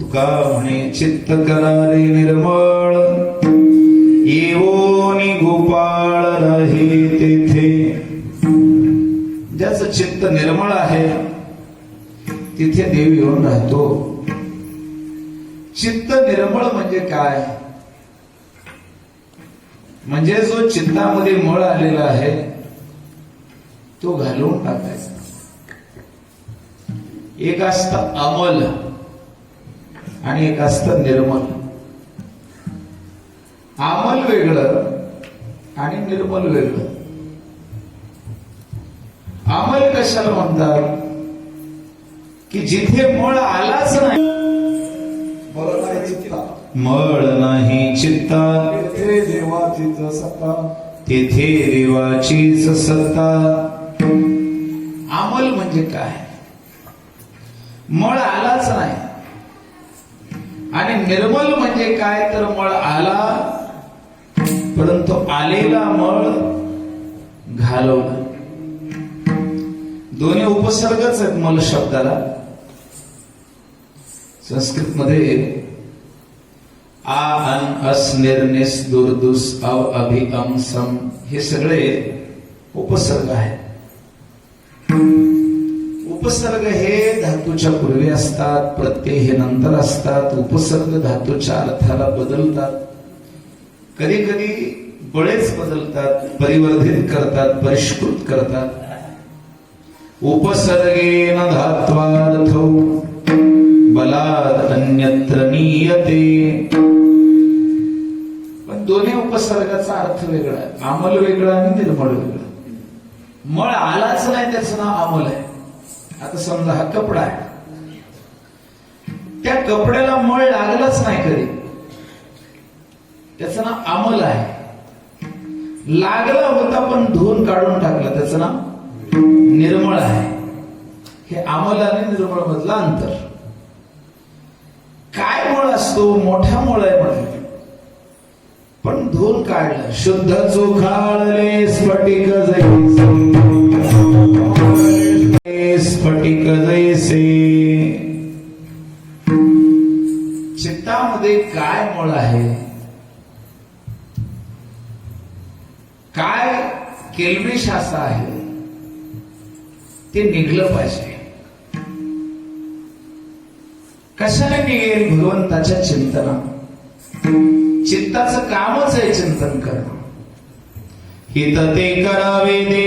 तुका म्हणे चित्त करारे निर्मळ येवो गोपाळ राही तेथे. ज्याचं चित्त निर्मळ आहे तिथे देव येऊन राहतो. चित्त निर्मळ म्हणजे काय? म्हणजे जो चित्तामध्ये मळ आलेला आहे तो घालवून टाकायचा. एक असतं अमल. आणि एक असतं निर्मल. अमल वेगळं आणि निर्मल वेगळं. अमल कशाला म्हणतात की जिथे मळ आलाच नाही बरं नाही चित्ता. मळ नाही चित्ता. तेथे देवाचीच सत्ता तेथे देवाचीच सत्ता. अमल म्हणजे काय? मळ आलाच नाही. आणि निर्मल म्हणजे काय? तर मळ आला परंतु आलेला मळ घालवला. दोन्ही उपसर्गच आहेत मल शब्दाला. संस्कृत मध्ये आ अन अस निर्निस दुर्दुस अव अभि अम सम हे सगळे उपसर्ग आहेत. उपसर्ग हे धातूच्या पूर्वी असतात प्रत्यय हे नंतर असतात उपसर्ग धातूच्या अर्थाला बदलतात. कधी कधी बळेच बदलतात परिवर्धित करतात परिष्कृत करतात. उपसर्गेन धात्वार्थ बलाद अन्यत्र नियते. पण दोन्ही उपसर्गाचा अर्थ वेगळा आहे. अमल वेगळा आणि निर्मळ वेगळा. मळ आलाच नाही त्याचं नाव अमल आहे. आता समजा हा कपडा आहे. त्या कपड्याला मळ लागलाच नाही कधी. त्याचं नाव अमल आहे. लागला होता पण धुवून काढून टाकला. त्याचं नाव निर्मळ आहे. हे अमल आणि निर्मळ मधलं अंतर. काय मळ असतो? मोठा मळ आहे म्हटलं. पण धुवून काढलं. शुद्ध चोखाळले स्फटिक जैसे. चित्तामध्ये काय मुळ आहे? काय केलविश असा आहे? ते निघलं पाहिजे. कशाने निघेल भगवंताच्या चिंतना? चित्ताचं कामच आहे चिंतन करणं. हित ते करावे दे